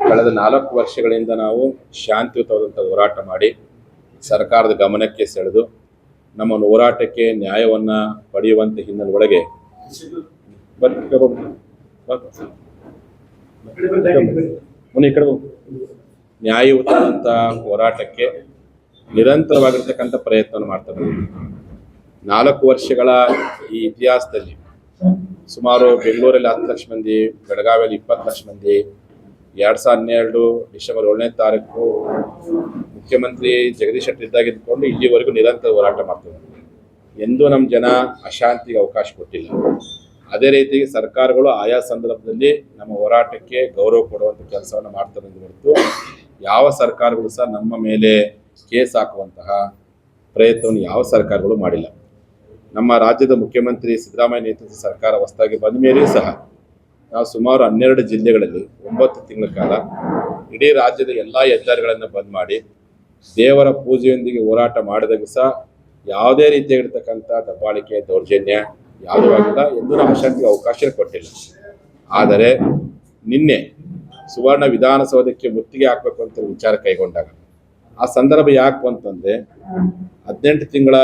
ಕಳೆದ ನಾಲ್ಕು ವರ್ಷಗಳಿಂದ ನಾವು ಶಾಂತಿಯುತವಾದಂಥ ಹೋರಾಟ ಮಾಡಿ ಸರ್ಕಾರದ ಗಮನಕ್ಕೆ ಸೆಳೆದು ನಮ್ಮ ಹೋರಾಟಕ್ಕೆ ನ್ಯಾಯವನ್ನು ಪಡೆಯುವಂಥ ಹಿನ್ನೆಲೆ ಒಳಗೆ ನ್ಯಾಯಯುತವಾದಂಥ ಹೋರಾಟಕ್ಕೆ ನಿರಂತರವಾಗಿರ್ತಕ್ಕಂಥ ಪ್ರಯತ್ನವನ್ನು ಮಾಡ್ತಾ ಬಂದಿದ್ದೀವಿ ನಾಲ್ಕು ವರ್ಷಗಳ ಈ ಇತಿಹಾಸದಲ್ಲಿ ಸುಮಾರು ಬೆಂಗಳೂರಲ್ಲಿ ಹತ್ತು ಲಕ್ಷ ಮಂದಿ, ಬೆಳಗಾವಿಯಲ್ಲಿ ಇಪ್ಪತ್ತು ಲಕ್ಷ ಮಂದಿ ಎರಡ್ ಸಾವಿರದ ಹನ್ನೆರಡು ಡಿಸೆಂಬರ್ ಏಳನೇ ತಾರೀಕು ಮುಖ್ಯಮಂತ್ರಿ ಜಗದೀಶ್ ಶೆಟ್ಟರ್ ಇದ್ದಾಗಿದ್ದುಕೊಂಡು ಇಲ್ಲಿವರೆಗೂ ನಿರಂತರ ಹೋರಾಟ ಮಾಡ್ತಾರೆ ಎಂದೂ ನಮ್ಮ ಜನ ಅಶಾಂತಿಗೆ ಅವಕಾಶ ಕೊಟ್ಟಿಲ್ಲ. ಅದೇ ರೀತಿ ಸರ್ಕಾರಗಳು ಆಯಾ ಸಂದರ್ಭದಲ್ಲಿ ನಮ್ಮ ಹೋರಾಟಕ್ಕೆ ಗೌರವ ಕೊಡುವಂಥ ಕೆಲಸವನ್ನು ಮಾಡ್ತಾರೆ ಎಂದು ಹೊರತು ಯಾವ ಸರ್ಕಾರಗಳು ಸಹ ನಮ್ಮ ಮೇಲೆ ಕೇಸ್ ಹಾಕುವಂತಹ ಪ್ರಯತ್ನವನ್ನು ಯಾವ ಸರ್ಕಾರಗಳು ಮಾಡಿಲ್ಲ. ನಮ್ಮ ರಾಜ್ಯದ ಮುಖ್ಯಮಂತ್ರಿ ಸಿದ್ದರಾಮಯ್ಯ ನೇತೃತ್ವದ ಸರ್ಕಾರ ಹೊಸದಾಗಿ ಬಂದ ಮೇಲೆಯೂ ಸಹ ನಾವು ಸುಮಾರು ಹನ್ನೆರಡು ಜಿಲ್ಲೆಗಳಲ್ಲಿ ಒಂಬತ್ತು ತಿಂಗಳ ಕಾಲ ಇಡೀ ರಾಜ್ಯದ ಎಲ್ಲ ಹೆದ್ದಾರಿಗಳನ್ನು ಬಂದ್ ಮಾಡಿ ದೇವರ ಪೂಜೆಯೊಂದಿಗೆ ಹೋರಾಟ ಮಾಡಿದಾಗ ಸಹ ಯಾವುದೇ ರೀತಿಯಾಗಿರ್ತಕ್ಕಂಥ ದಬ್ಬಾಳಿಕೆ, ದೌರ್ಜನ್ಯ ಯಾವುದೂ ಆಗಿಲ್ಲ ಎಂದು ನಾವು ಅಶಾಂತಿಗೆ ಅವಕಾಶ ಕೊಟ್ಟಿಲ್ಲ. ಆದರೆ ನಿನ್ನೆ ಸುವರ್ಣ ವಿಧಾನಸೌಧಕ್ಕೆ ಮುತ್ತಿಗೆ ಹಾಕಬೇಕು ಅಂತ ವಿಚಾರ ಕೈಗೊಂಡಾಗ ಆ ಸಂದರ್ಭ ಯಾಕೆ ಅಂತಂದ್ರೆ ಹದಿನೆಂಟು ತಿಂಗಳ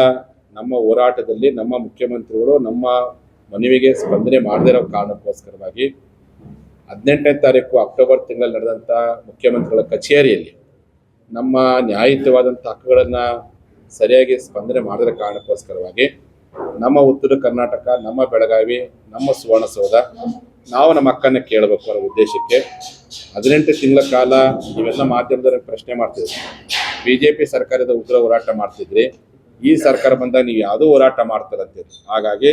ನಮ್ಮ ಹೋರಾಟದಲ್ಲಿ ನಮ್ಮ ಮುಖ್ಯಮಂತ್ರಿಗಳು, ನಮ್ಮ ಮನವಿಗೆ ಸ್ಪಂದನೆ ಮಾಡದೇ ಇರೋ ಕಾರಣಕ್ಕೋಸ್ಕರವಾಗಿ ಹದಿನೆಂಟನೇ ತಾರೀಕು ಅಕ್ಟೋಬರ್ ತಿಂಗಳಲ್ಲಿ ನಡೆದಂಥ ಮುಖ್ಯಮಂತ್ರಿಗಳ ಕಚೇರಿಯಲ್ಲಿ ನಮ್ಮ ನ್ಯಾಯಯುತವಾದಂಥ ಹಕ್ಕುಗಳನ್ನು ಸರಿಯಾಗಿ ಸ್ಪಂದನೆ ಮಾಡದ ಕಾರಣಕ್ಕೋಸ್ಕರವಾಗಿ ನಮ್ಮ ಉತ್ತರ ಕರ್ನಾಟಕ, ನಮ್ಮ ಬೆಳಗಾವಿ, ನಮ್ಮ ಸುವರ್ಣಸೌಧ ನಾವು ನಮ್ಮ ಅಕ್ಕನ ಕೇಳಬೇಕು ಅನ್ನೋ ಉದ್ದೇಶಕ್ಕೆ ಹದಿನೆಂಟು ತಿಂಗಳ ಕಾಲ ನೀವೆಲ್ಲ ಮಾಧ್ಯಮದವ್ರಿಗೆ ಪ್ರಶ್ನೆ ಮಾಡ್ತಿದ್ರಿ. ಬಿ ಜೆ ಪಿ ಸರ್ಕಾರದ ಉಗ್ರ ಹೋರಾಟ ಮಾಡ್ತಿದ್ರಿ. ಈ ಸರ್ಕಾರ ಬಂದಾಗ ನೀವು ಯಾವುದೋ ಹೋರಾಟ ಮಾಡ್ತಾರಂತೀರಿ. ಹಾಗಾಗಿ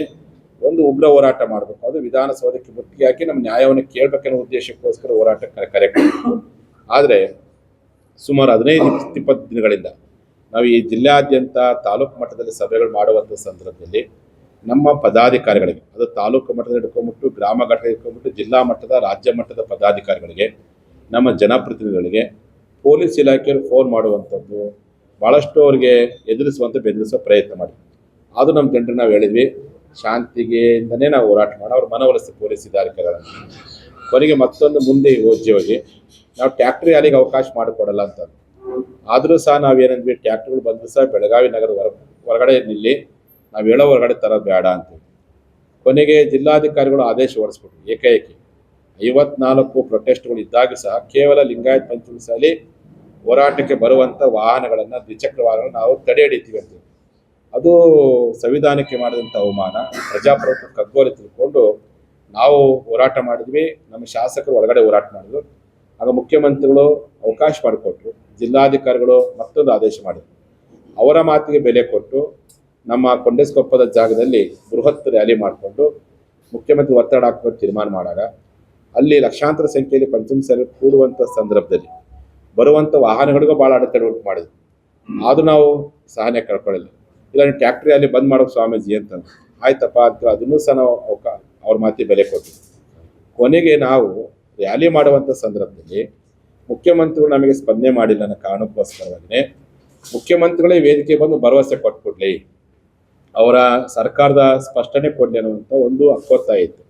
ಒಂದು ಉಗ್ರ ಹೋರಾಟ ಮಾಡಬೇಕು. ಅದು ವಿಧಾನಸೌಧಕ್ಕೆ ಮುತ್ತಿಗೆ ನಮ್ಮ ನ್ಯಾಯವನ್ನು ಕೇಳಬೇಕನ್ನೋ ಉದ್ದೇಶಕ್ಕೋಸ್ಕರ ಹೋರಾಟ ಕರೆ ಕರೆ ಆದರೆ ಸುಮಾರು ಹದಿನೈದು ಇಪ್ಪತ್ತು ದಿನಗಳಿಂದ ನಾವು ಈ ಜಿಲ್ಲಾದ್ಯಂತ ತಾಲೂಕು ಮಟ್ಟದಲ್ಲಿ ಸಭೆಗಳು ಮಾಡುವಂಥ ಸಂದರ್ಭದಲ್ಲಿ ನಮ್ಮ ಪದಾಧಿಕಾರಿಗಳಿಗೆ, ಅದು ತಾಲೂಕು ಮಟ್ಟದಲ್ಲಿ ಹಿಡ್ಕೊಂಬಿಟ್ಟು ಗ್ರಾಮ ಘಟಕ ಹಿಡ್ಕೊಂಬಿಟ್ಟು ಜಿಲ್ಲಾ ಮಟ್ಟದ, ರಾಜ್ಯ ಮಟ್ಟದ ಪದಾಧಿಕಾರಿಗಳಿಗೆ, ನಮ್ಮ ಜನಪ್ರತಿನಿಧಿಗಳಿಗೆ ಪೊಲೀಸ್ ಇಲಾಖೆಯಲ್ಲಿ ಫೋನ್ ಮಾಡುವಂಥದ್ದು ಭಾಳಷ್ಟು ಅವರಿಗೆ ಎದುರಿಸುವಂಥ ಬೆದರಿಸುವ ಪ್ರಯತ್ನ ಮಾಡಿ ಅದು ನಮ್ಮ ಜನರು ನಾವು ಹೇಳಿದ್ವಿ ಶಾಂತಿಗೆಯಿಂದನೇ ನಾವು ಹೋರಾಟ ಮಾಡಿ ಅವ್ರ ಮನವೊಲಿಸಿ ಪೊಲೀಸ್ ಇಲಾಖೆಗಳನ್ನು ಕೊನೆಗೆ ಮತ್ತೊಂದು ಮುಂದೆ ಹೋಗಿ ಹೋಗಿ, ನಾವು ಟ್ಯಾಕ್ಟ್ರಿ ಯಾರಿಗೆ ಅವಕಾಶ ಮಾಡಿಕೊಡಲ್ಲ ಅಂತ. ಆದರೂ ಸಹ ನಾವೇನಂದ್ವಿ ಟ್ಯಾಕ್ಟ್ರಿಗಳು ಬಂದರೂ ಸಹ ಬೆಳಗಾವಿ ನಗರ ಹೊರ, ಹೊರಗಡೆ ನಿಲ್ಲಿ, ನಾವು ಹೇಳೋ ಹೊರಗಡೆ ತರೋದು ಬೇಡ ಅಂತ ಕೊನೆಗೆ ಜಿಲ್ಲಾಧಿಕಾರಿಗಳು ಆದೇಶ ಹೊರಡಿಸ್ಬಿಟ್ರು, ಏಕಾಏಕಿ. ಐವತ್ನಾಲ್ಕು ಪ್ರೊಟೆಸ್ಟ್ಗಳು ಇದ್ದಾಗ ಸಹ ಕೇವಲ ಲಿಂಗಾಯತ್ ಪಂಚಮಸಾಲಿ ಹೋರಾಟಕ್ಕೆ ಬರುವಂಥ ವಾಹನಗಳನ್ನು ದ್ವಿಚಕ್ರ ವಾಹನಗಳನ್ನು ನಾವು ತಡೆ ಹಿಡಿತೀವಿ ಅಂತ ಅದು ಸಂವಿಧಾನಕ್ಕೆ ಮಾಡಿದಂಥ ಅವಮಾನ. ಪ್ರಜಾಪ್ರಭುತ್ವ ಕಗ್ಗೋಲೆ ತಿಳ್ಕೊಂಡು ನಾವು ಹೋರಾಟ ಮಾಡಿದ್ವಿ. ನಮ್ಮ ಶಾಸಕರು ಒಳಗಡೆ ಹೋರಾಟ ಮಾಡಿದ್ರು. ಆಗ ಮುಖ್ಯಮಂತ್ರಿಗಳು ಅವಕಾಶ ಮಾಡಿಕೊಟ್ರು. ಜಿಲ್ಲಾಧಿಕಾರಿಗಳು ಮತ್ತೊಂದು ಆದೇಶ ಮಾಡಿದ್ರು. ಅವರ ಮಾತಿಗೆ ಬೆಲೆ ಕೊಟ್ಟು ನಮ್ಮ ಕೊಂಡೇಸ್ಕೊಪ್ಪದ ಜಾಗದಲ್ಲಿ ಬೃಹತ್ ರ್ಯಾಲಿ ಮಾಡಿಕೊಂಡು ಮುಖ್ಯಮಂತ್ರಿ ಒತ್ತಡ ಹಾಕ್ಕೊಂಡು ತೀರ್ಮಾನ ಮಾಡಾಗ ಅಲ್ಲಿ ಲಕ್ಷಾಂತರ ಸಂಖ್ಯೆಯಲ್ಲಿ ಪಂಚಮಸಾಲಿ ಕೂಡುವಂಥ ಸಂದರ್ಭದಲ್ಲಿ ಬರುವಂಥ ವಾಹನಗಳಿಗೂ ಭಾಳ ಅಡೆತಡೆ ಉಂಟು ಮಾಡಿದ್ವಿ ಆದರೂ ನಾವು ಸಹನೆ ಕಳ್ಕೊಳ್ಳಿಲ್ಲ ಇಲ್ಲ ನೀವು ಟ್ಯಾಕ್ಟ್ರಿ ಅಲ್ಲಿ ಬಂದ್ ಮಾಡೋಕೆ ಸ್ವಾಮೀಜಿ ಅಂತ ಆಯ್ತಪ್ಪ, ಅಂತ ಅದನ್ನು ಸಹ ನಾವು ಅವ್ರ ಮಾತಿ ಬೆಲೆ ಕೊಡ್ತೀವಿ ಕೊನೆಗೆ ನಾವು ರ್ಯಾಲಿ ಮಾಡುವಂಥ ಸಂದರ್ಭದಲ್ಲಿ ಮುಖ್ಯಮಂತ್ರಿಗಳು ನಮಗೆ ಸ್ಪಂದನೆ ಮಾಡಿಲ್ಲ ಅನ್ನೋ ಕಾರಣಕ್ಕೋಸ್ಕರವಾಗಿ ಮುಖ್ಯಮಂತ್ರಿಗಳೇ ವೇದಿಕೆ ಬಂದು ಭರವಸೆ ಕೊಟ್ಬಿಡ್ಲಿ. ಅವರ ಸರ್ಕಾರದ ಸ್ಪಷ್ಟನೆ ಕೊಡಲಿ ಅನ್ನುವಂಥ ಒಂದು ಅಕ್ಕೊತ್ತ ಇತ್ತು.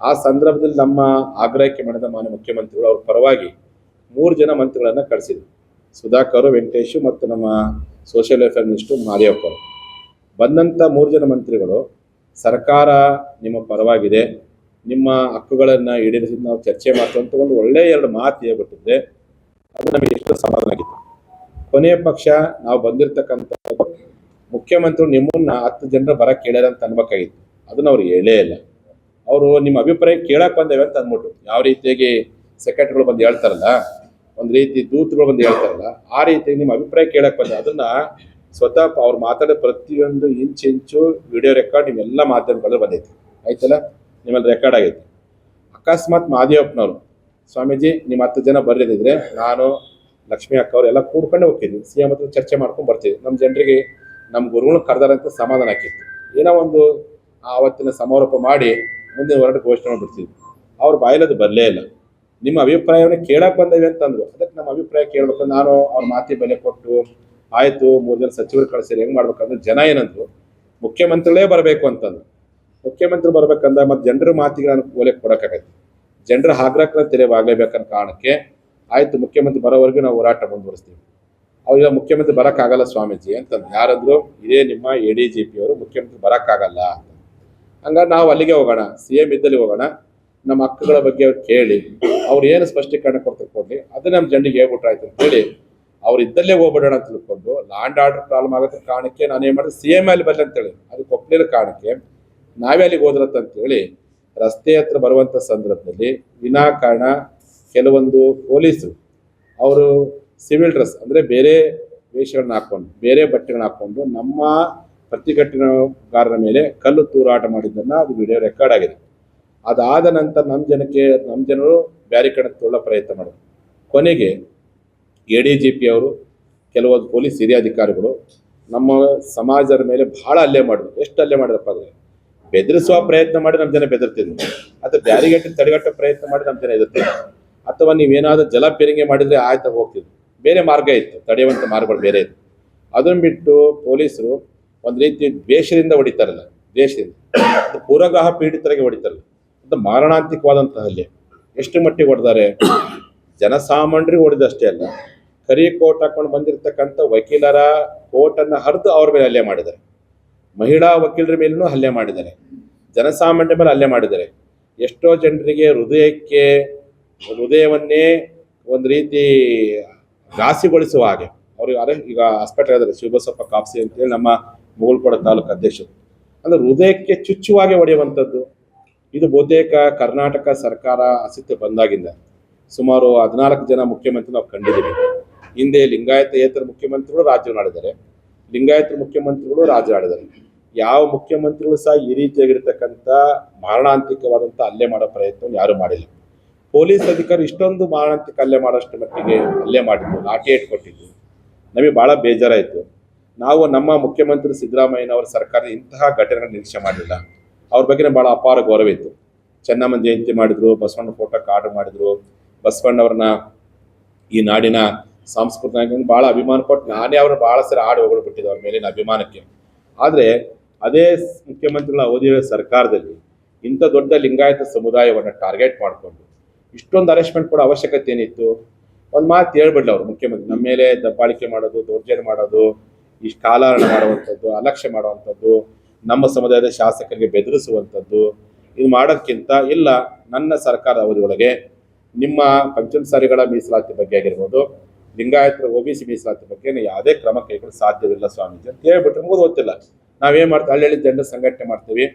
ಆ ಸಂದರ್ಭದಲ್ಲಿ ನಮ್ಮ ಆಗ್ರಹಕ್ಕೆ ಮಾಡಿದ ಮಾನ್ಯ ಮುಖ್ಯಮಂತ್ರಿಗಳು ಅವ್ರ ಪರವಾಗಿ ಮೂರು ಜನ ಮಂತ್ರಿಗಳನ್ನು ಕಳಿಸಿದ್ರು. ಸುಧಾಕರ್, ವೆಂಕಟೇಶ್ ಮತ್ತು ನಮ್ಮ ಸೋಷಿಯಲ್ ವೆಲ್ಫೇರ್ ಮಿನಿಸ್ಟರ್ ಅವರು. ಬಂದಂಥ ಮೂರು ಜನ ಮಂತ್ರಿಗಳು, ಸರ್ಕಾರ ನಿಮ್ಮ ಪರವಾಗಿದೆ, ನಿಮ್ಮ ಹಕ್ಕುಗಳನ್ನು ಈಡೇರಿಸಿ ನಾವು ಚರ್ಚೆ ಮಾಡ್ತಂತ ಒಂದು ಒಳ್ಳೆಯ ಎರಡು ಮಾತು ಹೇಳ್ಬಿಟ್ಟಿದ್ರೆ ಅದು ನಮಗೆ ಎಷ್ಟು ಸಮಾಧಾನ ಆಗಿತ್ತು. ಕೊನೆಯ ಪಕ್ಷ ನಾವು ಬಂದಿರತಕ್ಕಂಥ ಮುಖ್ಯಮಂತ್ರಿ ನಿಮ್ಮನ್ನ ಹತ್ತು ಜನರು ಬರಕ್ಕೆ ಕೇಳ್ಯಾರ ಅಂತ ಅನ್ಬೇಕಾಗಿತ್ತು. ಅದನ್ನ ಅವ್ರು ಹೇಳೇ ಇಲ್ಲ. ಅವರು ನಿಮ್ಮ ಅಭಿಪ್ರಾಯ ಕೇಳಕ್ ಬಂದೇವೆ ಅಂತ ಅಂದ್ಬಿಟ್ರು. ಯಾವ ರೀತಿಯಾಗಿ ಸೆಕ್ರೆಟರಿಗಳು ಬಂದು ಹೇಳ್ತಾರಲ್ಲ ಒಂದು ರೀತಿ ದೂತಗಳು ಬಂದು ಹೇಳ್ತಾರಲ್ಲ, ಆ ರೀತಿ ನಿಮ್ಮ ಅಭಿಪ್ರಾಯ ಕೇಳಕ್ ಬಂದ ಅದನ್ನ ಸ್ವತಃ ಅವ್ರು ಮಾತಾಡೋ ಪ್ರತಿಯೊಂದು ಇಂಚು ಇಂಚು ವಿಡಿಯೋ ರೆಕಾರ್ಡ್ ನಿಮ್ಮೆಲ್ಲ ಮಾಧ್ಯಮಗಳು ಬಂದೈತಿ. ಆಯ್ತಲ್ಲ? ನಿಮ್ಮಲ್ಲಿ ರೆಕಾರ್ಡ್ ಆಗೈತಿ. ಅಕಸ್ಮಾತ್ ಮಾದೇವಪ್ಪನವರು, ಸ್ವಾಮೀಜಿ ನಿಮ್ಮ ಹತ್ತು ಜನ ಬರ್ರಿದ್ರೆ ನಾನು, ಲಕ್ಷ್ಮಿ ಅಕ್ಕ ಅವರೆಲ್ಲ ಕೂಡ್ಕೊಂಡೆ ಹೋಗ್ತಿದ್ವಿ ಸಿ ಎಂ ಹತ್ರ ಚರ್ಚೆ ಮಾಡ್ಕೊಂಡು ಬರ್ತೀವಿ. ನಮ್ಮ ಜನರಿಗೆ ನಮ್ಮ ಗುರುಗಳು ಕರೆದಾರಂತ ಸಮಾಧಾನ ಆಕಿತ್ತು ಏನೋ ಒಂದು ಆವತ್ತಿನ ಸಮಾರೋಪ ಮಾಡಿ ಮುಂದಿನ ಹೊರಟು ಘೋಷಣೆ ಮಾಡ್ಬಿಡ್ತೀವಿ ಅವ್ರ ಬಾಯಲ್ಲದು ಬರಲೇ ಇಲ್ಲ. ನಿಮ್ಮ ಅಭಿಪ್ರಾಯವನ್ನು ಕೇಳಕ್ ಬಂದವೆ ಅಂತಂದ್ರು ಅದಕ್ಕೆ ನಮ್ಮ ಅಭಿಪ್ರಾಯ ಕೇಳಬೇಕು. ನಾನು ಅವ್ರ ಮಾತಿ ಬೆಲೆ ಕೊಟ್ಟು, ಆಯಿತು, ಮೂರು ಜನ ಸಚಿವರು ಕಳಿಸಿರಿ ಹೆಂಗ್ ಮಾಡ್ಬೇಕಂದ್ರೆ ಜನ ಏನಂದ್ರು, ಮುಖ್ಯಮಂತ್ರಿಗಳೇ ಬರಬೇಕು ಅಂತಂದ್ರು. ಮುಖ್ಯಮಂತ್ರಿ ಬರ್ಬೇಕಂದ್ರೆ ಮತ್ತೆ ಜನರ ಮಾತಿಗೆ ನಾನು ಓಲೆ ಕೊಡೋಕ್ಕಾಗೈತೆ. ಜನರ ಆಗ್ರಹಕ್ಕೆ ತೆರವಾಗಲೇಬೇಕನ್ನೋ ಕಾರಣಕ್ಕೆ ಆಯಿತು, ಮುಖ್ಯಮಂತ್ರಿ ಬರೋವರೆಗೂ ನಾವು ಹೋರಾಟ ಮುಂದುವರಿಸ್ತೀವಿ. ಅವ್ರಿಗೆ ಮುಖ್ಯಮಂತ್ರಿ ಬರೋಕ್ಕಾಗಲ್ಲ ಸ್ವಾಮೀಜಿ ಅಂತಂದು. ಯಾರಂದ್ರು, ಇದೇ ನಿಮ್ಮ ಎ ಡಿ ಜಿ ಪಿ ಅವರು ಮುಖ್ಯಮಂತ್ರಿ ಬರೋಕ್ಕಾಗಲ್ಲ ಅಂತ ಹಂಗಾರೆ ನಾವು ಅಲ್ಲಿಗೆ ಹೋಗೋಣ. ಸಿ ಎಂ ಇದ್ದಲ್ಲಿ ಹೋಗೋಣ. ನಮ್ಮ ಹಕ್ಕುಗಳ ಬಗ್ಗೆ ಅವ್ರು ಕೇಳಿ, ಅವ್ರು ಏನು ಸ್ಪಷ್ಟೀಕರಣ ಕೊಡ್ತಾರೆ ಕೊಡ್ಲಿ, ಅದು ನಮ್ಮ ಜನಿಗೆ ಹೇಳ್ಬಿಟ್ರಾಯ್ತು ಅಂತ ಹೇಳಿ, ಅವ್ರು ಇದ್ದಲ್ಲೇ ಹೋಗ್ಬಿಡೋಣ ಅಂತ ತಿಳ್ಕೊಂಡು ಲ್ಯಾಂಡ್ ಆರ್ಡರ್ ಪ್ರಾಬ್ಲಮ್ ಆಗುತ್ತೆ ಕಾರಣಕ್ಕೆ ನಾನು ಏನು ಮಾಡಿದೆ ಸಿ ಎಂ ಅಲ್ಲಿ ಬರಲಿ ಅಂತೇಳಿ ಅದು ಕೊಪ್ಪಳಿನ ಕಾರಣಕ್ಕೆ ನಾವೇ ಅಲ್ಲಿಗೆ ಹೋದ್ರತ್ತ ಅಂತೇಳಿ ರಸ್ತೆ ಹತ್ರ ಬರುವಂಥ ಸಂದರ್ಭದಲ್ಲಿ ವಿನಾಕಾರಣ ಕೆಲವೊಂದು ಪೊಲೀಸರು, ಅವರು ಸಿವಿಲ್ ಡ್ರೆಸ್ ಅಂದರೆ ಬೇರೆ ವೇಷಗಳನ್ನ ಹಾಕ್ಕೊಂಡು, ಬೇರೆ ಬಟ್ಟೆಗಳನ್ನ ಹಾಕ್ಕೊಂಡು ನಮ್ಮ ಪ್ರತಿಭಟನೆಗಾರರ ಮೇಲೆ ಕಲ್ಲು ತೂರಾಟ ಮಾಡಿದ್ದನ್ನು ಅದು ವಿಡಿಯೋ ರೆಕಾರ್ಡ್ ಆಗಿದೆ. ಅದಾದ ನಂತರ ನಮ್ಮ ಜನಕ್ಕೆ ನಮ್ಮ ಜನರು ಬ್ಯಾರಿಕೇಡ್ ತೊಗೊಳ್ಳೋ ಪ್ರಯತ್ನ ಮಾಡಿದ್ರು ಕೊನೆಗೆ ಎ ಡಿ ಜಿ ಪಿ ಅವರು, ಕೆಲವೊಂದು ಪೊಲೀಸ್ ಹಿರಿಯ ಅಧಿಕಾರಿಗಳು ನಮ್ಮ ಸಮಾಜದ ಮೇಲೆ ಭಾಳ ಹಲ್ಲೆ ಮಾಡಿದ್ರು. ಎಷ್ಟು ಹಲ್ಲೆ ಮಾಡಿದ್ರಪ್ಪ ಅಂದರೆ, ಬೆದರಿಸುವ ಪ್ರಯತ್ನ ಮಾಡಿ ನಮ್ಮ ಜನ ಬೆದರ್ತಿದ್ರು. ಅಥವಾ ಬ್ಯಾರಿಗೇಟ್ ತಡೆಗಟ್ಟೋ ಪ್ರಯತ್ನ ಮಾಡಿ ನಮ್ಮ ಜನ ಎದುರ್ತಿದ್ರು. ಅಥವಾ ನೀವೇನಾದರೂ ಜಲ ಮಾಡಿದರೆ ಮಾಡಿದ್ರೆ ಆಯ್ತಾ ಹೋಗ್ತಿದ್ರು. ಬೇರೆ ಮಾರ್ಗ ಇತ್ತು. ತಡೆಯುವಂಥ ಮಾರ್ಗಗಳು ಬೇರೆ ಇತ್ತು. ಅದನ್ನು ಬಿಟ್ಟು ಪೊಲೀಸರು ಒಂದು ರೀತಿ ದ್ವೇಷದಿಂದ ಹೊಡಿತಾರಲ್ಲ, ದ್ವೇಷದಿಂದ. ಪೂರ್ವಗ್ರಹ ಪೀಡಿತರಿಗೆ ಹೊಡಿತಾರಲ್ಲ. ಅದು ಮಾರಣಾಂತಿಕವಾದಂತಹ ಹಲ್ಲೆ. ಎಷ್ಟು ಮಟ್ಟಿಗೆ ಹೊಡೆದಾರೆ? ಜನಸಾಮಾನ್ಯರಿಗೆ ಹೊಡೆದಷ್ಟೇ ಅಲ್ಲ, ಕರಿ ಕೋಟ್ ಹಾಕೊಂಡು ಬಂದಿರತಕ್ಕಂಥ ವಕೀಲರ ಕೋಟನ್ನು ಹರಿದು ಅವ್ರ ಮೇಲೆ ಹಲ್ಲೆ ಮಾಡಿದ್ದಾರೆ. ಮಹಿಳಾ ವಕೀಲರ ಮೇಲೂ ಹಲ್ಲೆ ಮಾಡಿದ್ದಾರೆ. ಜನಸಾಮಾನ್ಯರ ಮೇಲೆ ಹಲ್ಲೆ ಮಾಡಿದ್ದಾರೆ. ಎಷ್ಟೋ ಜನರಿಗೆ ಹೃದಯಕ್ಕೆ, ಹೃದಯವನ್ನೇ ಒಂದು ರೀತಿ ಘಾಸಿಗೊಳಿಸುವ ಹಾಗೆ. ಅವ್ರಿಗೆ ಅರೆ ಈಗ ಹಾಸ್ಪಿಟಲ್ ಇದ್ದಾರೆ ಶಿವಬಸಪ್ಪ ಕಾಪ್ಸಿ ಅಂತೇಳಿ ನಮ್ಮ ಮುಗುಳ್ಕೋಡ ತಾಲೂಕು ಅಧ್ಯಕ್ಷರು. ಅಂದರೆ ಹೃದಯಕ್ಕೆ ಚುಚ್ಚುವಾಗೆ ಹೊಡೆಯುವಂಥದ್ದು. ಇದು ಬಹುತೇಕ ಕರ್ನಾಟಕ ಸರ್ಕಾರ ಅಸ್ತಿತ್ವ ಬಂದಾಗಿಂದ ಸುಮಾರು ಹದಿನಾಲ್ಕು ಜನ ಮುಖ್ಯಮಂತ್ರಿ ನಾವು ಕಂಡಿದ್ದೀವಿ. ಹಿಂದೆ ಲಿಂಗಾಯತೇತರ ಮುಖ್ಯಮಂತ್ರಿಗಳು ರಾಜ್ಯ ಮಾಡಿದ್ದಾರೆ ಲಿಂಗಾಯತ ಮುಖ್ಯಮಂತ್ರಿಗಳು ರಾಜ್ಯ ಮಾಡಿದ್ದಾರೆ ಯಾವ ಮುಖ್ಯಮಂತ್ರಿಗಳು ಸಹ ಈ ರೀತಿಯಾಗಿರ್ತಕ್ಕಂಥ ಮಾರಣಾಂತಿಕವಾದಂಥ ಹಲ್ಲೆ ಮಾಡೋ ಪ್ರಯತ್ನವನ್ನು ಯಾರೂ ಮಾಡಿಲ್ಲ. ಪೊಲೀಸ್ ಅಧಿಕಾರಿ ಇಷ್ಟೊಂದು ಮಾರಣಾಂತಿಕ ಹಲ್ಲೆ ಮಾಡೋಷ್ಟು ಮಟ್ಟಿಗೆ ಹಲ್ಲೆ ಮಾಡಿದ್ದು ಲಾಠಿ ಇಟ್ಕೊಟ್ಟಿದ್ದು. ನಮಗೆ ಭಾಳ ಬೇಜಾರಾಯಿತು. ನಾವು ನಮ್ಮ ಮುಖ್ಯಮಂತ್ರಿ ಸಿದ್ದರಾಮಯ್ಯನವರ ಸರ್ಕಾರ ಇಂತಹ ಘಟನೆಗಳನ್ನ ನಿರೀಕ್ಷೆ ಮಾಡಲಿಲ್ಲ ಅವ್ರ ಬಗ್ಗೆ ಭಾಳ ಅಪಾರ ಗೌರವ ಇತ್ತು. ಚೆನ್ನಮ್ಮನ ಜಯಂತಿ ಮಾಡಿದ್ರು ಬಸವಣ್ಣ ಫೋಟೋಕ್ಕೆ ಕಾರ್ಡ್ ಮಾಡಿದ್ರು. ಬಸವಣ್ಣವ್ರನ್ನ ಈ ನಾಡಿನ ಸಾಂಸ್ಕೃತಿಕ ಭಾಳ ಅಭಿಮಾನ ಕೊಟ್ಟು ನಾನೇ ಅವ್ರನ್ನ ಭಾಳ ಸರಿ ಹಾಡು ಹೊಗಳು ಬಿಟ್ಟಿದ್ದೆ ಅವ್ರ ಮೇಲಿನ ಅಭಿಮಾನಕ್ಕೆ. ಆದರೆ ಅದೇ ಮುಖ್ಯಮಂತ್ರಿಗಳ ಅವಧಿಯ ಸರ್ಕಾರದಲ್ಲಿ ಇಂಥ ದೊಡ್ಡ ಲಿಂಗಾಯತ ಸಮುದಾಯವನ್ನು ಟಾರ್ಗೆಟ್ ಮಾಡಿಕೊಂಡು ಇಷ್ಟೊಂದು ಅರೆಸ್ಟ್ಮೆಂಟ್ ಕೊಡೋ ಅವಶ್ಯಕತೆ ಏನಿತ್ತು? ಒಂದು ಮಾತು ಹೇಳ್ಬಿಡ್ಲಿ ಅವರು ಮುಖ್ಯಮಂತ್ರಿ, ನಮ್ಮ ಮೇಲೆ ದಬ್ಬಾಳಿಕೆ ಮಾಡೋದು, ದೌರ್ಜನ್ಯ ಮಾಡೋದು, ಈ ಕಾಲಹರಣ ಮಾಡುವಂಥದ್ದು, ಅಲಕ್ಷ್ಯ ಮಾಡುವಂಥದ್ದು ನಮ್ಮ ಸಮುದಾಯದ ಶಾಸಕರಿಗೆ ಬೆದರಿಸುವಂಥದ್ದು ಇದು ಮಾಡೋದಕ್ಕಿಂತ ಇಲ್ಲ, ನನ್ನ ಸರ್ಕಾರ ಅವಧಿಯೊಳಗೆ ನಿಮ್ಮ ಪಂಚಮಸಾರಿಗಳ ಮೀಸಲಾತಿ ಬಗ್ಗೆ ಆಗಿರ್ಬೋದು, ಲಿಂಗಾಯತರ ಒ ಬಿ ಸಿ ಮೀಸಲಾತಿ ಬಗ್ಗೆ ಯಾವುದೇ ಕ್ರಮ ಕೈಗೊಳ್ಳಲು ಸಾಧ್ಯವಿಲ್ಲ ಸ್ವಾಮೀಜಿ ಅಂತ ಹೇಳ್ಬಿಟ್ರೆ ನಮಗೂ ಗೊತ್ತಿಲ್ಲ. ನಾವೇನು ಮಾಡ್ತೀವಿ? ಹಳ್ಳಿ ಜನರ ಸಂಘಟನೆ ಮಾಡ್ತೀವಿ.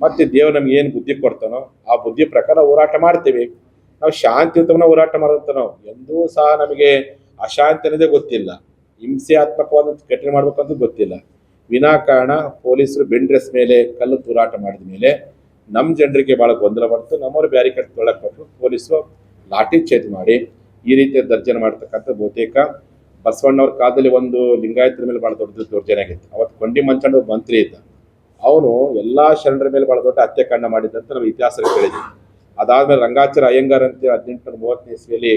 ಮತ್ತು ದೇವ್ರು ನಮ್ಗೆ ಏನು ಬುದ್ಧಿ ಕೊಡ್ತಾನೋ ಆ ಬುದ್ಧಿ ಪ್ರಕಾರ ಹೋರಾಟ ಮಾಡ್ತೀವಿ. ನಾವು ಶಾಂತಿಯುತವನ್ನ ಹೋರಾಟ ಮಾಡೋದಂತ ನಾವು ಎಂದೂ ಸಹ ನಮಗೆ ಅಶಾಂತಿ ಅನ್ನೋದೇ ಗೊತ್ತಿಲ್ಲ. ಹಿಂಸಾತ್ಮಕವಾದಂಥ ಘಟನೆ ಮಾಡ್ಬೇಕಂತ ಗೊತ್ತಿಲ್ಲ. ವಿನಾಕಾರಣ ಪೊಲೀಸರು ಬೆಂಡ್ರೆಸ್ ಮೇಲೆ ಕಲ್ಲು ತೂರಾಟ ಮಾಡಿದ ಮೇಲೆ ನಮ್ಮ ಜನರಿಗೆ ಭಾಳ ಗೊಂದಲ ಬಂತು. ನಮ್ಮವರು ಬ್ಯಾರಿಕೇಡ್ ತೊಳಕ್ ಕೊಟ್ಟರು ಪೊಲೀಸರು ಲಾಠಿ ಛೇದ್ ಮಾಡಿ ಈ ರೀತಿಯ ದರ್ಜನೆ ಮಾಡ್ತಕ್ಕಂಥ ಬಹುತೇಕ ಬಸವಣ್ಣವ್ರ ಕಾಲದಲ್ಲಿ ಒಂದು ಲಿಂಗಾಯತರ ಮೇಲೆ ಭಾಳ ದೊಡ್ಡ ದೌರ್ಜನ್ಯ ಆಗಿತ್ತು. ಅವತ್ತು ಕೊಂಡಿ ಮಂಚಣ್ಣ ಮಂತ್ರಿ ಇದ್ದ. ಅವನು ಎಲ್ಲ ಶರಣರ ಮೇಲೆ ಭಾಳ ದೊಡ್ಡ ಹತ್ಯಾಕಾಂಡ ಮಾಡಿದ್ದಂತ ನಾವು ಇತಿಹಾಸ ಕೇಳಿದ್ವಿ. ಅದಾದ್ಮೇಲೆ ರಂಗಾಚಾರ ಅಯ್ಯಂಗಾರ್ ಅಂತ ಹದಿನೆಂಟುನೂರ ಮೂವತ್ತನೇ ಇಸ್ವಿಯಲ್ಲಿ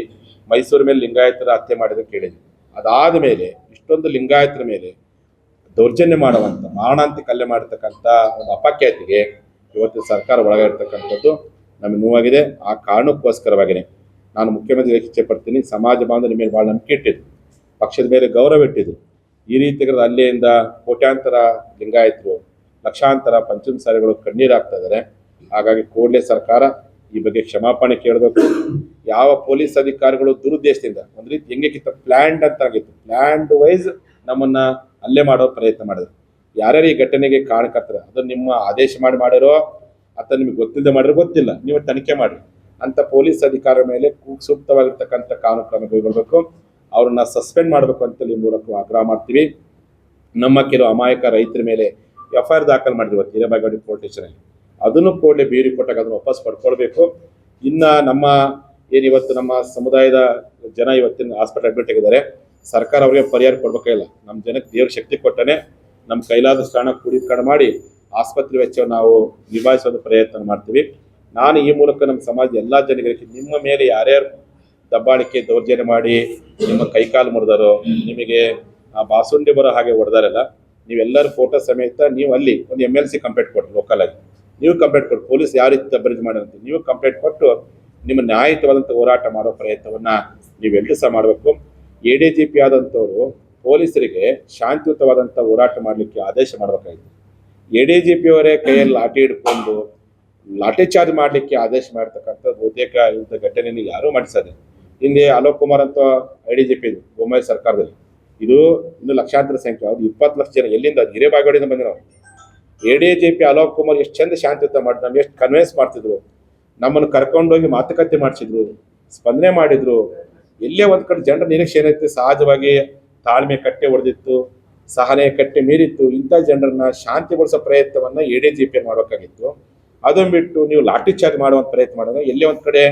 ಮೈಸೂರು ಮೇಲೆ ಲಿಂಗಾಯತರ ಹತ್ಯೆ ಮಾಡಿದ ಕೇಳಿದ್ವಿ. ಅದಾದ ಮೇಲೆ ಇಷ್ಟೊಂದು ಲಿಂಗಾಯತರ ಮೇಲೆ ದೌರ್ಜನ್ಯ ಮಾಡುವಂಥ ಮಾರಣಾಂತಿಕ ಹಲ್ಲೆ ಮಾಡಿರ್ತಕ್ಕಂಥ ಒಂದು ಅಪಖ್ಯಾತಿಗೆ ಇವತ್ತು ಸರ್ಕಾರ ಒಳಗಾಗಿರ್ತಕ್ಕಂಥದ್ದು ನಮಗೆ ನೋವಾಗಿದೆ. ಆ ಕಾರಣಕ್ಕೋಸ್ಕರವಾಗಿದೆ. ನಾನು ಮುಖ್ಯಮಂತ್ರಿ ಇಚ್ಛೆ ಪಡ್ತೀನಿ. ಸಮಾಜ ಬಾಂಧವ್ಯ ಮೇಲೆ ಭಾಳ ನಂಬಿಕೆ ಇಟ್ಟಿದ್ದು ಪಕ್ಷದ ಮೇಲೆ ಗೌರವ ಇಟ್ಟಿದ್ರು ಈ ರೀತಿ ಅಲ್ಲಿಯಿಂದ ಕೋಟ್ಯಾಂತರ ಲಿಂಗಾಯತರು, ಲಕ್ಷಾಂತರ ಪಂಚಮಸಾಲಿಗಳು ಕಣ್ಣೀರು ಹಾಕ್ತಾ ಇದ್ದಾರೆ. ಹಾಗಾಗಿ ಕೂಡಲೇ ಸರ್ಕಾರ ಈ ಬಗ್ಗೆ ಕ್ಷಮಾಪಣೆ ಕೇಳಬೇಕು. ಯಾವ ಪೊಲೀಸ್ ಅಧಿಕಾರಿಗಳು ದುರುದ್ದೇಶದಿಂದ, ಒಂದು ರೀತಿ ಹೆಂಗೆ ಪ್ಲ್ಯಾಂಡ್ ಅಂತ ಆಗಿತ್ತು. ಪ್ಲ್ಯಾಂಡ್ ವೈಸ್ ನಮ್ಮನ್ನ ಹಲ್ಲೆ ಮಾಡೋ ಪ್ರಯತ್ನ ಮಾಡಿದ್ರು. ಯಾರ್ಯಾರು ಈ ಘಟನೆಗೆ ಕಾರಣಕರ್ತಾರೆ, ಅದು ನಿಮ್ಮ ಆದೇಶ ಮಾಡಿ ಮಾಡಿರೋ ಅಥವಾ ನಿಮಗೆ ಗೊತ್ತಿಲ್ಲದೆ ಮಾಡಿರೋ ಗೊತ್ತಿಲ್ಲ, ನೀವು ತನಿಖೆ ಮಾಡಿ ಅಂತ ಪೊಲೀಸ್ ಅಧಿಕಾರಿ ಮೇಲೆ ಸೂಕ್ತವಾಗಿರ್ತಕ್ಕಂಥ ಕಾನೂನು ಕ್ರಮ ಕೈಗೊಳ್ಳಬೇಕು ಅವ್ರನ್ನ ಸಸ್ಪೆಂಡ್ ಮಾಡಬೇಕು ಅಂತ ಈ ಮೂಲಕ ಆಗ್ರಹ ಮಾಡ್ತೀವಿ. ನಮ್ಮ ಕೆಲವು ಅಮಾಯಕ ರೈತರ ಮೇಲೆ ಎಫ್ ಐ ಆರ್ ದಾಖಲು ಮಾಡಿದ್ವಿ ಇವತ್ತು ಹಿರೇಬಾಗೇವಾಡಿ ಪೊಲೀಸ್ ಸ್ಟೇಷನಲ್ಲಿ. ಅದನ್ನು ಕೂಡಲೇ ಬೀರಿ ಕೊಟ್ಟಾಗ ಅದನ್ನು ವಾಪಸ್ ಪಡ್ಕೊಳ್ಬೇಕು. ಇನ್ನು ನಮ್ಮ ಏನು ಇವತ್ತು ನಮ್ಮ ಸಮುದಾಯದ ಜನ ಇವತ್ತಿನ ಹಾಸ್ಪಿಟಲ್ ಅಡ್ಮಿಟ್ ಆಗಿದ್ದಾರೆ. ಸರ್ಕಾರ ಅವರಿಗೆ ಪರಿಹಾರ ಕೊಡ್ಬೇಕಾಗಿಲ್ಲ. ನಮ್ಮ ಜನಕ್ಕೆ ದೇವ್ರ ಶಕ್ತಿ ಕೊಟ್ಟನೆ ನಮ್ಮ ಕೈಲಾದಷ್ಟು ಹಣ ಕೂಡೀಕರಣ ಮಾಡಿ ಆಸ್ಪತ್ರೆ ವೆಚ್ಚವನ್ನು ನಾವು ನಿಭಾಯಿಸೋದು ಪ್ರಯತ್ನ ಮಾಡ್ತೀವಿ. ನಾನು ಈ ಮೂಲಕ ನಮ್ಮ ಸಮಾಜ ಎಲ್ಲ ಜನಗಳಿಗೆ ನಿಮ್ಮ ಮೇಲೆ ಯಾರ್ಯಾರು ದಬ್ಬಾಳಿಕೆ, ದೌರ್ಜನ್ಯ ಮಾಡಿ ನಿಮ್ಮ ಕೈಕಾಲು ಮುರಿದಾರೋ, ನಿಮಗೆ ಆ ಬಾಸುಂಡಿ ಬರೋ ಹಾಗೆ ಹೊಡೆದಾರಲ್ಲ, ನೀವೆಲ್ಲರೂ ಫೋಟೋ ಸಮೇತ ನೀವು ಅಲ್ಲಿ ಒಂದು ಎಂ ಎಲ್ ಸಿ ಕಂಪ್ಲೇಂಟ್ ಕೊಟ್ಟು ಲೋಕಲಾಗಿ ನೀವು ಕಂಪ್ಲೇಂಟ್ ಕೊಟ್ಟು ಪೊಲೀಸ್ ಯಾವ ರೀತಿ ದಬ್ಬರಿಜ್ ಮಾಡಿರಂತ ನೀವು ಕಂಪ್ಲೇಂಟ್ ಕೊಟ್ಟು ನಿಮ್ಮ ನ್ಯಾಯಯುತವಾದಂಥ ಹೋರಾಟ ಮಾಡೋ ಪ್ರಯತ್ನವನ್ನು ನೀವೆಲ್ಲರೂ ಸಹ ಮಾಡಬೇಕು. ಎ ಡಿ ಜಿ ಪಿ ಆದಂಥವರು ಪೊಲೀಸರಿಗೆ ಶಾಂತಿಯುತವಾದಂಥ ಹೋರಾಟ ಮಾಡಲಿಕ್ಕೆ ಆದೇಶ ಮಾಡಬೇಕಾಯಿತು. ಎ ಡಿ ಜಿ ಪಿ ಅವರೇ ಕೈಯಲ್ಲಿ ಲಾಠಿ ಹಿಡ್ಕೊಂಡು ಲಾಠಿ ಚಾರ್ಜ್ ಮಾಡಲಿಕ್ಕೆ ಆದೇಶ ಮಾಡ್ತಕ್ಕಂಥ ಬಹುತೇಕ ಇಂಥ ಘಟನೆಯನ್ನು ಯಾರೂ ಮಾಡಿಸದೆ. ಹಿಂದೆ ಅಲೋಕ್ ಕುಮಾರ್ ಅಂತ ಐ ಡಿ ಜಿ ಪಿ ಇದು ಬೊಮ್ಮಾಯಿ ಸರ್ಕಾರದಲ್ಲಿ. ಇದು ಇನ್ನು ಲಕ್ಷಾಂತರ ಸಂಖ್ಯೆ. ಅವ್ರು ಇಪ್ಪತ್ತು ಲಕ್ಷ ಜನ. ಎಲ್ಲಿಂದ? ಹಿರೇಬಾಗೇವಾಡಿಯಿಂದ ಬಂದಿರೋ A D G P Alok Kumar ಎಷ್ಟು ಚಂದ ಶಾಂತಿಯುತ ಮಾಡಿ ನಮ್ಗೆ ಎಷ್ಟು ಕನ್ವಿನ್ಸ್ ಮಾಡ್ತಿದ್ರು. ನಮ್ಮನ್ನು ಕರ್ಕೊಂಡೋಗಿ ಮಾತುಕತೆ ಮಾಡಿಸಿದ್ರು. ಸ್ಪಂದನೆ ಮಾಡಿದ್ರು. ಎಲ್ಲೇ ಒಂದು ಕಡೆ ಜನರ ನಿರೀಕ್ಷೆ ಏನೈತೆ? ಸಹಜವಾಗಿ ತಾಳ್ಮೆ ಕಟ್ಟೆ ಹೊಡೆದಿತ್ತು ಸಹನೆ ಕಟ್ಟೆ ಮೀರಿತ್ತು. ಇಂಥ ಜನರನ್ನ ಶಾಂತಿಗೊಳಿಸೋ ಪ್ರಯತ್ನವನ್ನ ಎ ಡಿ ಜಿ ಪಿ ಮಾಡಬೇಕಾಗಿತ್ತು. ಅದನ್ನು ಬಿಟ್ಟು ನೀವು ಲಾಠಿ ಚಾರ್ಜ್ ಮಾಡುವಂತ ಪ್ರಯತ್ನ ಮಾಡಿದ್ರೆ ಎಲ್ಲೇ ಒಂದು ಕಡೆ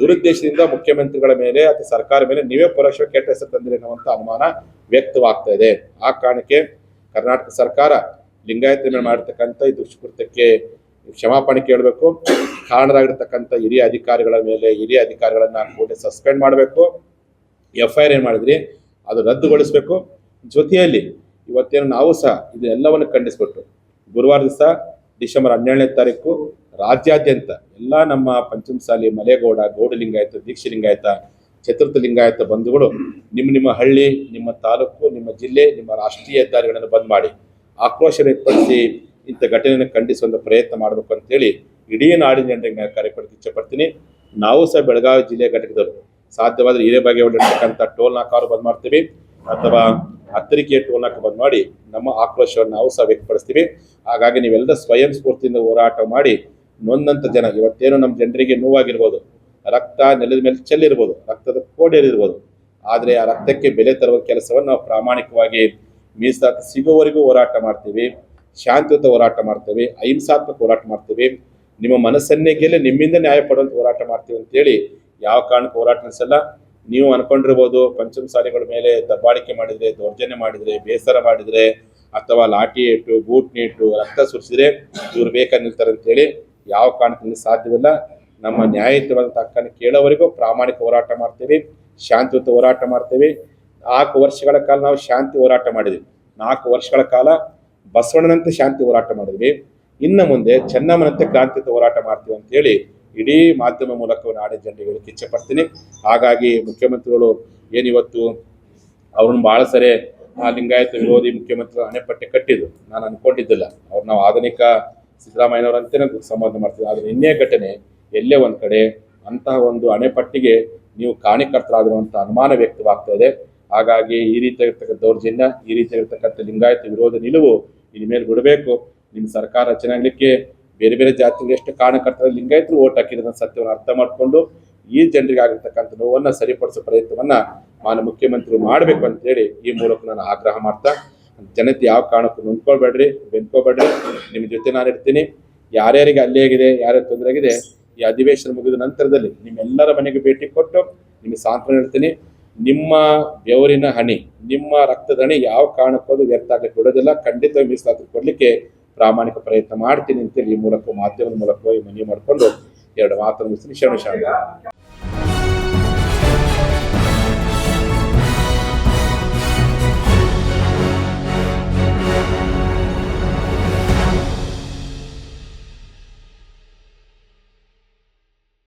ದುರುದ್ದೇಶದಿಂದ ಮುಖ್ಯಮಂತ್ರಿಗಳ ಮೇಲೆ ಅಥವಾ ಸರ್ಕಾರ ಮೇಲೆ ನೀವೇ ಪರೋಕ್ಷ ಕೆಟ್ಟ ಹೆಸರು ತಂದಿರಿ ಅನ್ನುವಂಥ ಅನುಮಾನ ವ್ಯಕ್ತವಾಗ್ತಾ ಇದೆ. ಆ ಕಾರಣಕ್ಕೆ ಕರ್ನಾಟಕ ಸರ್ಕಾರ ಲಿಂಗಾಯತ ಮೇಲೆ ಮಾಡಿರ್ತಕ್ಕಂಥ ಈ ದುಷ್ಕೃತ್ಯಕ್ಕೆ ಕ್ಷಮಾಪಣೆ ಕೇಳಬೇಕು. ಕಾರಣರಾಗಿರ್ತಕ್ಕಂಥ ಹಿರಿಯ ಅಧಿಕಾರಿಗಳ ಮೇಲೆ ಹಿರಿಯ ಅಧಿಕಾರಿಗಳನ್ನ ಕೂಡ ಸಸ್ಪೆಂಡ್ ಮಾಡಬೇಕು. ಎಫ್ ಐ ಆರ್ ಏನು ಮಾಡಿದ್ರಿ? ಅದು ರದ್ದುಗೊಳಿಸಬೇಕು. ಜೊತೆಯಲ್ಲಿ ಇವತ್ತೇನು ನಾವು ಸಹ ಇದೆಲ್ಲವನ್ನು ಖಂಡಿಸ್ಬಿಟ್ಟು ಗುರುವಾರ ದಿವಸ ಡಿಸೆಂಬರ್ ಹನ್ನೆರಡನೇ ತಾರೀಕು ರಾಜ್ಯಾದ್ಯಂತ ಎಲ್ಲ ನಮ್ಮ ಪಂಚಮಸಾಲಿ, ಮಲೆಗೌಡ, ಗೌಡಲಿಂಗಾಯತ ಲಿಂಗಾಯತ ದೀಕ್ಷೆ ಲಿಂಗಾಯತ ಚತುರ್ಥ ಲಿಂಗಾಯತ ಬಂಧುಗಳು ನಿಮ್ಮ ನಿಮ್ಮ ಹಳ್ಳಿ, ನಿಮ್ಮ ತಾಲೂಕು, ನಿಮ್ಮ ಜಿಲ್ಲೆ, ನಿಮ್ಮ ರಾಷ್ಟ್ರೀಯ ಹೆದ್ದಾರಿಗಳನ್ನು ಬಂದ್ ಮಾಡಿ ಆಕ್ರೋಶ ವ್ಯಕ್ತಪಡಿಸಿ ಇಂಥ ಘಟನೆಯನ್ನು ಖಂಡಿಸುವಂಥ ಪ್ರಯತ್ನ ಮಾಡಬೇಕು ಅಂತೇಳಿ ಇಡೀ ನಾಡಿನ ಜನರಿಗೆ ನಾನು ಕಾರ್ಯಪಡಿಸಿ ಇಚ್ಛೆಪಡ್ತೀನಿ. ನಾವು ಸಹ ಬೆಳಗಾವಿ ಜಿಲ್ಲೆ ಘಟಕದವರು. ಸಾಧ್ಯವಾದರೆ ಹಿರೇಬಾಗೇವಾಡಿರ್ತಕ್ಕಂಥ ಟೋಲ್ ನಾಕಾರು ಬಂದ್ ಮಾಡ್ತೀವಿ. ಅಥವಾ ಹತ್ತರಿಕೆಯ ನಾಕ ಬಂದ್ ಮಾಡಿ ನಮ್ಮ ಆಕ್ರೋಶವನ್ನು ನಾವು ಸಹ ವ್ಯಕ್ತಪಡಿಸ್ತೀವಿ. ಹಾಗಾಗಿ ನೀವೆಲ್ಲ ಸ್ವಯಂ ಸ್ಫೂರ್ತಿಯಿಂದ ಹೋರಾಟ ಮಾಡಿ ನೊಂದಂಥ ಜನ. ಇವತ್ತೇನು ನಮ್ಮ ಜನರಿಗೆ ನೋವಾಗಿರ್ಬೋದು. ರಕ್ತ ನೆಲದ ಮೇಲೆ ಚೆಲ್ಲಿರ್ಬೋದು. ರಕ್ತದ ಕೋಡೇರಿರ್ಬೋದು. ಆದರೆ ಆ ರಕ್ತಕ್ಕೆ ಬೆಲೆ ತರುವ ಕೆಲಸವನ್ನು ನಾವು ಪ್ರಾಮಾಣಿಕವಾಗಿ ಮೀಸಲಾತಿ ಸಿಗೋವರೆಗೂ ಹೋರಾಟ ಮಾಡ್ತೀವಿ. ಶಾಂತಿಯುತ ಹೋರಾಟ ಮಾಡ್ತೇವೆ, ಅಹಿಂಸಾತ್ಮಕ ಹೋರಾಟ ಮಾಡ್ತೇವೆ. ನಿಮ್ಮ ಮನಸ್ಸನ್ನೇ ಗೆಲ್ಲಿ ನಿಮ್ಮಿಂದ ನ್ಯಾಯ ಪಡುವಂಥ ಹೋರಾಟ ಮಾಡ್ತೀವಿ ಅಂತೇಳಿ ಯಾವ ಕಾರಣಕ್ಕೆ ಹೋರಾಟ ನಡೆಸಲ್ಲ. ನೀವು ಅನ್ಕೊಂಡಿರ್ಬೋದು ಪಂಚಮಸಾಲಿಗಳ ಮೇಲೆ ದಬ್ಬಾಳಿಕೆ ಮಾಡಿದ್ರೆ, ದೌರ್ಜನ್ಯ ಮಾಡಿದ್ರೆ, ಬೇಸರ ಮಾಡಿದ್ರೆ ಅಥವಾ ಲಾಠಿ ಇಟ್ಟು ಬೂಟ್ ನೀಟು, ರಕ್ತ ಸುರಿಸಿದ್ರೆ ಇವ್ರು ಬೇಕಾಗಿ ನಿಲ್ತಾರೆ ಅಂತೇಳಿ ಯಾವ ಕಾರಣಕ್ಕೆ ಸಾಧ್ಯವಿಲ್ಲ. ನಮ್ಮ ನ್ಯಾಯಯುತವಾದಂಥ ಹಕ್ಕನ್ನು ಕೇಳೋವರೆಗೂ ಪ್ರಾಮಾಣಿಕ ಹೋರಾಟ ಮಾಡ್ತೀವಿ, ಶಾಂತಿಯುತ ಹೋರಾಟ ಮಾಡ್ತೀವಿ. ನಾಲ್ಕು ವರ್ಷಗಳ ಕಾಲ ನಾವು ಶಾಂತಿ ಹೋರಾಟ ಮಾಡಿದ್ವಿ. ನಾಲ್ಕು ವರ್ಷಗಳ ಕಾಲ ಬಸವಣ್ಣನಂತೆ ಶಾಂತಿ ಹೋರಾಟ ಮಾಡಿದ್ವಿ. ಇನ್ನು ಮುಂದೆ ಚೆನ್ನಮ್ಮನಂತೆ ಕ್ರಾಂತಿ ಹೋರಾಟ ಮಾಡ್ತೀವಿ ಅಂತೇಳಿ ಇಡೀ ಮಾಧ್ಯಮ ಮೂಲಕ ನಾಡಿನ ಜನರಿಗೆ ಹೇಳಕ್ಕೆ ಇಚ್ಛೆ ಪಡ್ತೀನಿ. ಹಾಗಾಗಿ ಮುಖ್ಯಮಂತ್ರಿಗಳು ಏನಿವತ್ತು ಅವ್ರನ್ನ ಭಾಳ ಸರಿ ಆ ಲಿಂಗಾಯತ ವಿರೋಧಿ ಮುಖ್ಯಮಂತ್ರಿ ಅಣೆಪಟ್ಟೆ ಕಟ್ಟಿದ್ರು. ನಾನು ಅನ್ಕೊಂಡಿದ್ದಿಲ್ಲ. ಅವ್ರು ನಾವು ಆಧುನಿಕ ಸಿದ್ದರಾಮಯ್ಯನವರಂತೆ ಸಂಬಂಧ ಮಾಡ್ತೀವಿ. ಆದರೆ ಇನ್ನೇ ಘಟನೆ, ಎಲ್ಲೇ ಒಂದು ಕಡೆ ಅಂತಹ ಒಂದು ಅಣೆಪಟ್ಟಿಗೆ ನೀವು ಕಾರಣಕರ್ತರಾಗಿರುವಂಥ ಅನುಮಾನ ವ್ಯಕ್ತವಾಗ್ತಾ ಇದೆ. ಹಾಗಾಗಿ ಈ ರೀತಿಯಾಗಿರ್ತಕ್ಕಂಥ ದೌರ್ಜನ್ಯ, ಈ ರೀತಿಯಾಗಿರ್ತಕ್ಕಂಥ ಲಿಂಗಾಯತ ವಿರೋಧ ನಿಲುವು ಇನ್ ಮೇಲೆ ಬಿಡಬೇಕು. ನಿಮ್ಮ ಸರ್ಕಾರ ರಚನೆ ಆಗಲಿಕ್ಕೆ ಬೇರೆ ಬೇರೆ ಜಾತಿಗಳು ಎಷ್ಟು ಕಾರಣಕರ್ತರ, ಲಿಂಗಾಯತರು ಓಟ್ ಹಾಕಿರೋದನ್ನ ಸತ್ಯವನ್ನು ಅರ್ಥ ಮಾಡಿಕೊಂಡು ಈ ಜನರಿಗೆ ಆಗಿರ್ತಕ್ಕಂಥ ನೋವನ್ನ ಸರಿಪಡಿಸೋ ಪ್ರಯತ್ನವನ್ನ ಮಾನ್ಯ ಮುಖ್ಯಮಂತ್ರಿ ಮಾಡಬೇಕು ಅಂತೇಳಿ ಈ ಮೂಲಕ ನಾನು ಆಗ್ರಹ ಮಾಡ್ತಾ, ಜನತೆ ಯಾವ ಕಾರಣಕ್ಕೂ ನೊಂದ್ಕೊಳ್ಬೇಡ್ರಿ ಬೆಂದ್ಕೋಬೇಡ್ರಿ ನಿಮ್ಮ ಜೊತೆ ನಾನು ಇರ್ತೀನಿ. ಯಾರ್ಯಾರಿಗೆ ಅಲ್ಲೇ ಆಗಿದೆ ಯಾರ್ಯಾರು ತೊಂದರೆ ಆಗಿದೆ, ಈ ಅಧಿವೇಶನ ಮುಗಿದ ನಂತರದಲ್ಲಿ ನಿಮ್ಮೆಲ್ಲರ ಮನೆಗೆ ಭೇಟಿ ಕೊಟ್ಟು ನಿಮಗೆ ಸಾಂತ್ವನ ಹೇಳ್ತೀನಿ. ನಿಮ್ಮ ಬೆವರಿನ ಹಣಿ, ನಿಮ್ಮ ರಕ್ತದ ಹಣಿ ಯಾವ ಕಾರಣಕ್ಕೋದು ವ್ಯರ್ಥ ಆಗಲಿ ಬಿಡೋದಿಲ್ಲ. ಖಂಡಿತ ಮೀಸಲಾತಿ ಕೊಡಲಿಕ್ಕೆ ಪ್ರಾಮಾಣಿಕ ಪ್ರಯತ್ನ ಮಾಡ್ತೀನಿ ಅಂತೇಳಿ ಈ ಮೂಲಕ ಮಾಧ್ಯಮದ ಮೂಲಕ ಮನವಿ ಮಾಡಿಕೊಂಡು ಎರಡು ಮಾತನ್ನು ಶರಣ ಶಾಂತಿ